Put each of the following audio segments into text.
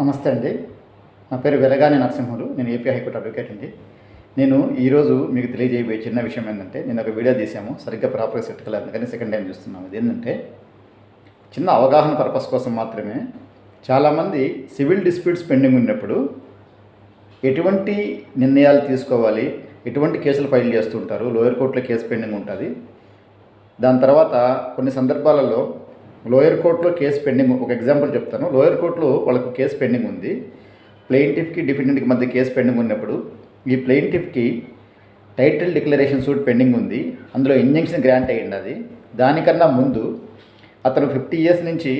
నమస్తే అండి. నా పేరు వెలగాని నరసింహులు. నేను ఏపీ హైకోర్టు అడ్వకేట్ అండి. నేను ఈరోజు మీకు తెలియజేయబోయే చిన్న విషయం ఏంటంటే నేను ఒక వీడియో తీసాము సరిగ్గా ప్రాపర్గా సెట్ కలేదు. అందుకని సెకండ్ టైం చూస్తున్నాము. ఇది ఏంటంటే చిన్న అవగాహన పర్పస్ కోసం మాత్రమే చాలామంది సివిల్ డిస్ప్యూట్స్ పెండింగ్ ఉన్నప్పుడు ఎటువంటి నిర్ణయాలు తీసుకోవాలి ఎటువంటి కేసులు ఫైల్ చేస్తుంటారు లోయర్ కోర్టులో కేసు పెండింగ్ ఉంటుంది. దాని తర్వాత కొన్ని సందర్భాలలో లోయర్ కోర్టులో కేసు పెండింగ్ ఒక ఎగ్జాంపుల్ చెప్తాను. లోయర్ కోర్టులో వాళ్ళకు కేసు పెండింగ్ ఉంది. ప్లెయింటిఫ్కి డిఫెండెంట్కి మధ్య కేసు పెండింగ్ ఉన్నప్పుడు ఈ ప్లెయింటిఫ్కి టైటిల్ డిక్లరేషన్ సూట్ పెండింగ్ ఉంది. అందులో ఇంజంక్షన్ గ్రాంట్ అయ్యింది అది. దానికన్నా ముందు అతను ఫిఫ్టీ ఇయర్స్ నుంచి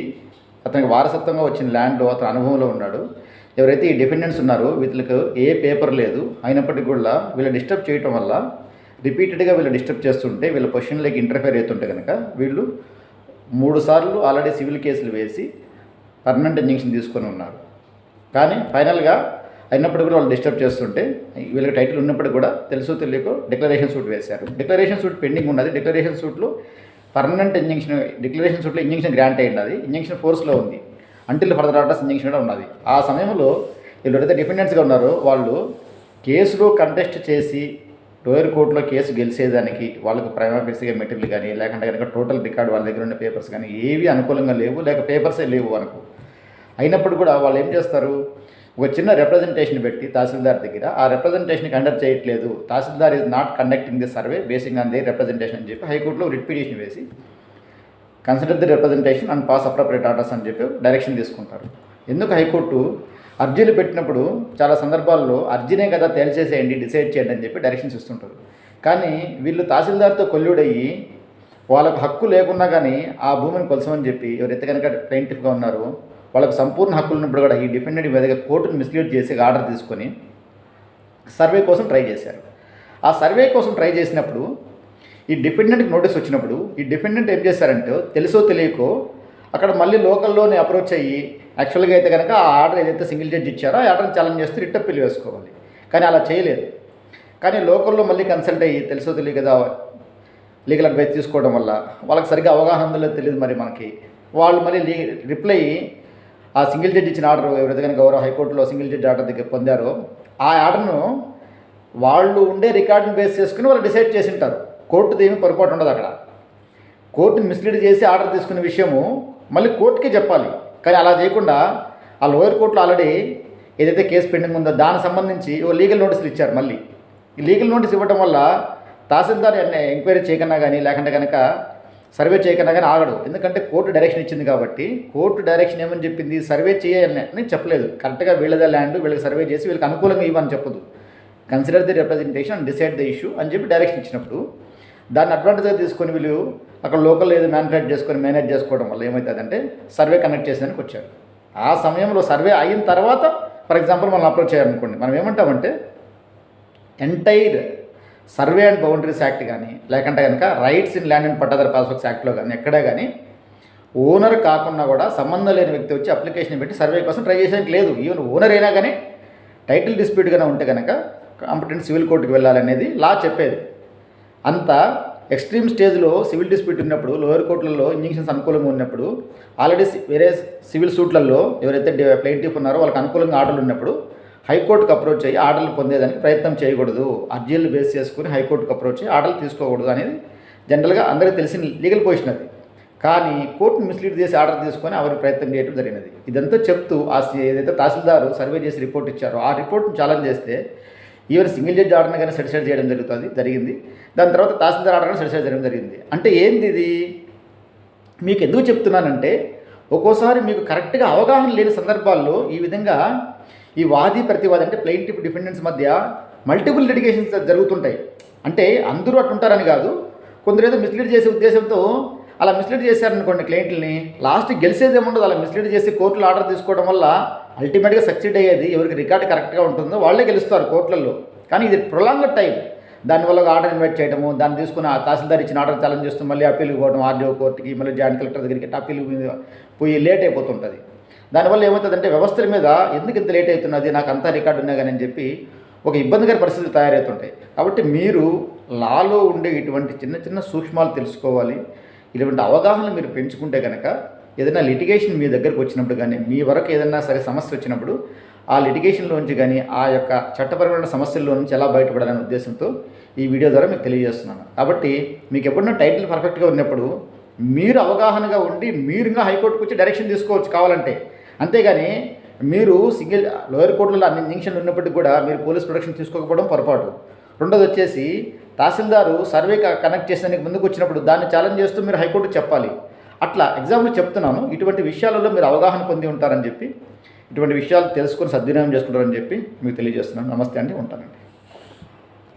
అతనికి వారసత్వంగా వచ్చిన ల్యాండ్ అతను అనుభవంలో ఉన్నాడు. ఎవరైతే ఈ డిఫెండెంట్స్ ఉన్నారో వీళ్ళకి ఏ పేపర్ లేదు. అయినప్పటికీ కూడా వీళ్ళు డిస్టర్బ్ చేయటం వల్ల రిపీటెడ్గా వీళ్ళు డిస్టర్బ్ చేస్తుంటే వీళ్ళ పొజిషన్లోకి ఇంటర్ఫేర్ అవుతుంటే కనుక వీళ్ళు మూడు సార్లు ఆల్రెడీ సివిల్ కేసులు వేసి పర్మనెంట్ ఇంజక్షన్ తీసుకొని ఉన్నారు. కానీ ఫైనల్గా అయినప్పుడు కూడా వాళ్ళు డిస్టర్బ్ చేస్తుంటే వీళ్ళకి టైటిల్ ఉన్నప్పుడు కూడా తెలుసు తెలియకో డిక్లరేషన్ సూట్ వేశారు. డిక్లరేషన్ సూట్ పెండింగ్ ఉన్నది. డిక్లరేషన్ సూట్లో పర్మనెంట్ ఇంజంక్షన్ డిక్లరేషన్ సూట్లో ఇంజంక్షన్ గ్రాంట్ అయినది ఇంజంక్షన్ ఇంజక్షన్ ఫోర్స్లో ఉంది. అంటిల్ ఫర్దర్ ఆర్డర్స్ ఇంజంక్షన్ కూడా ఉన్నది. ఆ సమయంలో వీళ్ళు ఎవరైతే డిపెండెంట్స్గా ఉన్నారో వాళ్ళు కేసులో కంటెస్ట్ చేసి లోయర్ కోర్టులో కేసు గెలిచేదానికి వాళ్ళకు ప్రైమాఫీసీగా మెటీరియల్ కానీ లేకుంటే కనుక టోటల్ రికార్డ్ వాళ్ళ దగ్గర ఉన్న పేపర్స్ కానీ ఏవి అనుకూలంగా లేవు లేక పేపర్సే లేవు అనుకో అయినప్పుడు కూడా వాళ్ళు ఏం చేస్తారు? ఒక చిన్న రిప్రజెంటేషన్ పెట్టి తహసీల్దార్ దగ్గర ఆ రిప్రజెంటేషన్ కండక్ట్ చేయట్లేదు. Tahsildar is not conducting the survey basing on the representation అని చెప్పి హైకోర్టులో రిట్ పిటిషన్ వేసి consider the representation and pass appropriate orders అని చెప్పి డైరెక్షన్ తీసుకుంటారు. ఎందుకు హైకోర్టు అర్జీలు పెట్టినప్పుడు చాలా సందర్భాల్లో అర్జీనే కదా తేల్చేసేయండి డిసైడ్ చేయండి అని చెప్పి డైరెక్షన్స్ ఇస్తుంటారు. కానీ వీళ్ళు తహసీల్దార్తో కొల్లుడయ్యి వాళ్ళకు హక్కు లేకున్నా కానీ ఆ భూమిని కొలసమని చెప్పి ఎవరైతే కనుక ప్లెయింటిఫ్గా ఉన్నారో వాళ్ళకు సంపూర్ణ హక్కులు ఉన్నప్పుడు కూడా ఈ డిఫెండెంట్ మీదుగా కోర్టును మిస్లీడ్ చేసి ఆర్డర్ తీసుకొని సర్వే కోసం ట్రై చేశారు. ఆ సర్వే కోసం ట్రై చేసినప్పుడు ఈ డిఫెండెంట్కి నోటీస్ వచ్చినప్పుడు ఈ డిఫెండెంట్ ఏం చేశారంటే తెలుసో తెలియకో అక్కడ మళ్ళీ లోకల్లోనే అప్రోచ్ అయ్యి యాక్చువల్గా అయితే కనుక ఆ ఆర్డర్ ఏదైతే సింగిల్ జడ్జ్ ఇచ్చారో ఆ ఆర్డర్ని ఛాలెంజ్ చేస్తే రిట్ అప్పీల్ వేసుకోవాలి. కానీ అలా చేయలేదు. కానీ లోకల్లో మళ్ళీ కన్సల్ట్ అయ్యి తెలుసో తెలియదు కదా లీగల్ అడ్వైస్ తీసుకోవడం వల్ల వాళ్ళకి సరిగ్గా అవగాహన ఉందో తెలియదు మరి మనకి. వాళ్ళు మళ్ళీ లీ రిప్లై ఆ సింగిల్ జడ్జి ఇచ్చిన ఆర్డర్ ఎవరైతే కనుక గౌరవ హైకోర్టులో సింగిల్ జడ్జి ఆర్డర్ దగ్గర పొందారో ఆ ఆర్డర్ను వాళ్ళు ఉండే రికార్డును బేస్ చేసుకుని వాళ్ళు డిసైడ్ చేసి ఉంటారు కోర్టుది ఏమీ పొరపాటు ఉండదు అక్కడ. కోర్టుని మిస్లీడ్ చేసి ఆర్డర్ తీసుకునే విషయము మళ్ళీ కోర్టుకే చెప్పాలి. కానీ అలా చేయకుండా ఆ లోయర్ కోర్టులో ఆల్రెడీ ఏదైతే కేసు పెండింగ్ ఉందో దానికి సంబంధించి ఓ లీగల్ నోటీసులు ఇచ్చారు మళ్ళీ. ఈ లీగల్ నోటీస్ ఇవ్వడం వల్ల తహసీల్దార్ ఎంక్వైరీ చేయకన్నా కానీ లేకుంటే కనుక సర్వే చేయకన్నా కానీ ఆగడు. ఎందుకంటే కోర్టు డైరెక్షన్ ఇచ్చింది కాబట్టి కోర్టు డైరెక్షన్ ఏమని చెప్పింది? సర్వే చేయాలని చెప్పలేదు. కరెక్ట్గా వీళ్ళదే ల్యాండ్ వీళ్ళకి సర్వే చేసి వీళ్ళకి అనుకూలంగా ఇవ్వని చెప్పదు. Consider the representation and decide the issue అని చెప్పి డైరెక్షన్ ఇచ్చినప్పుడు దాన్ని అడ్వాంటేజ్గా తీసుకొని వీళ్ళు అక్కడ లోకల్ ఏదో మ్యానుఫ్యాక్ట్ చేసుకొని మేనేజ్ చేసుకోవడం వల్ల ఏమవుతుందంటే సర్వే కనెక్ట్ చేసేదానికి వచ్చారు. ఆ సమయంలో సర్వే అయిన తర్వాత ఫర్ ఎగ్జాంపుల్ మనం అప్రోచ్ చేయాలనుకోండి మనం ఏమంటామంటే entire survey and boundaries act కానీ లేకుంటే కనుక rights in land and pattadar passbooks యాక్ట్లో కానీ ఎక్కడే కానీ ఓనర్ కాకుండా కూడా సంబంధం లేని వ్యక్తి వచ్చి అప్లికేషన్ పెట్టి సర్వే కోసం ట్రై చేసేందుకు లేదు. ఈవెన్ ఓనర్ అయినా కానీ టైటిల్ డిస్ప్యూట్గానే ఉంటే కనుక కాంపిటెంట్ సివిల్ కోర్టుకి వెళ్ళాలనేది లా చెప్పేది. అంత ఎక్స్ట్రీమ్ స్టేజ్లో సివిల్ డిస్ప్యూట్ ఉన్నప్పుడు లోయర్ కోర్టులలో ఇంజక్షన్స్ అనుకూలంగా ఉన్నప్పుడు ఆల్రెడీ వేరే సివిల్ సూట్లలో ఎవరైతే ప్లెయింటిఫ్ ఉన్నారో వాళ్ళకి అనుకూలంగా ఆర్డర్లు ఉన్నప్పుడు హైకోర్టుకు అప్రోచ్ అయ్యి ఆర్డర్లు పొందేదానికి ప్రయత్నం చేయకూడదు. అర్జీలు బేస్ చేసుకుని హైకోర్టుకు అప్రోచ్ అయ్యి ఆర్డర్లు తీసుకోకూడదు అనేది జనరల్గా అందరికీ తెలిసిన లీగల్ పొజిషన్ అది. కానీ కోర్టును మిస్లీడ్ చేసి ఆర్డర్ తీసుకొని ఎవరు ప్రయత్నం చేయడం జరిగినది. ఇదంతా చెప్తూ ఆ ఏదైతే తహసీల్దారు సర్వే చేసి రిపోర్ట్ ఇచ్చారో ఆ రిపోర్ట్ను ఛాలెంజ్ చేస్తే ఈవెన్ సింగిల్ జడ్జి ఆర్డర్ని కానీ సెటిస్ఫైడ్ చేయడం జరుగుతుంది జరిగింది. దాని తర్వాత తహసీల్దార్ ఆర్డర్ కానీ చేయడం జరిగింది. అంటే ఏంది ఇది? మీకు ఎందుకు చెప్తున్నానంటే ఒక్కోసారి మీకు కరెక్ట్గా అవగాహన లేని సందర్భాల్లో ఈ విధంగా ఈ వాది ప్రతివాది అంటే ప్లెయింటిఫ్ డిఫెండెన్స్ మధ్య మల్టిపుల్ లిటిగేషన్స్ జరుగుతుంటాయి. అంటే అందరూ అట్టుంటారని కాదు కొందరు ఏదో మిస్లీడ్ చేసే ఉద్దేశంతో అలా మిస్లీడ్ చేశారనుకోండి క్లయింట్ని లాస్ట్ గెలిచేది ఏముండదు అలా మిస్లీడ్ చేసి కోర్టులో ఆర్డర్ తీసుకోవడం వల్ల అల్టిమేట్గా సక్సీడ్ అయ్యేది ఎవరికి రికార్డ్ కరెక్ట్గా ఉంటుందో వాళ్ళే గెలుస్తారు కోర్టులలో కానీ ఇది ప్రొలాంగ్ టైం. దానివల్ల ఆర్డర్ ఇన్వైట్ చేయడము దాన్ని తీసుకుని ఆ తహసీల్దార్ ఇచ్చిన ఆర్డర్ ఛాలెంజ్ చేస్తూ మళ్ళీ అప్పీల్ పోవడం ఆర్డీఓ కోర్టుకి మళ్ళీ జాయింట్ కలెక్టర్ దగ్గరికి అప్పీల్ పోయి లేట్ అయిపోతుంటుంది. దానివల్ల ఏమవుతుందంటే వ్యవస్థల మీద ఎందుకు ఇంత లేట్ అవుతున్నది నాకు అంతా రికార్డు ఉన్నా కానీ అని చెప్పి ఒక ఇబ్బందికర పరిస్థితులు తయారవుతుంటాయి. కాబట్టి మీరు లాలో ఉండే ఇటువంటి చిన్న చిన్న సూక్ష్మాలు తెలుసుకోవాలి. ఇటువంటి అవగాహన మీరు పెంచుకుంటే కనుక ఏదైనా లిటిగేషన్ మీ దగ్గరకు వచ్చినప్పుడు కానీ మీ వరకు ఏదైనా సరే సమస్య వచ్చినప్పుడు ఆ లిటిగేషన్లోంచి కానీ ఆ యొక్క చట్టపరమైన సమస్యల్లో నుంచి ఎలా బయటపడాలనే ఉద్దేశంతో ఈ వీడియో ద్వారా మీకు తెలియజేస్తున్నాను. కాబట్టి మీకు ఎప్పుడన్నా టైటిల్ పర్ఫెక్ట్గా ఉన్నప్పుడు మీరు అవగాహనగా ఉండి మీరు ఇంకా హైకోర్టుకు వచ్చి డైరెక్షన్ తీసుకోవచ్చు కావాలంటే. అంతేగాని మీరు సింగిల్ లోయర్ కోర్టులో అన్ని ఇంజక్షన్లు ఉన్నప్పటికీ కూడా మీరు పోలీస్ ప్రొటెక్షన్ తీసుకోకపోవడం పొరపాటు. రెండోది వచ్చేసి తహసీల్దారు సర్వే కనెక్ట్ చేసేందుకు ముందుకు వచ్చినప్పుడు దాన్ని ఛాలెంజ్ చేస్తూ మీరు హైకోర్టు చెప్పాలి. అట్లా ఎగ్జాంపుల్ చెప్తున్నాను. ఇటువంటి విషయాలలో మీరు అవగాహన పొంది ఉంటారని చెప్పి ఇటువంటి విషయాలు తెలుసుకొని సద్వినియోగం చేసుకుంటారని చెప్పి మీకు తెలియజేస్తున్నాను. నమస్తే అండి ఉంటానండి.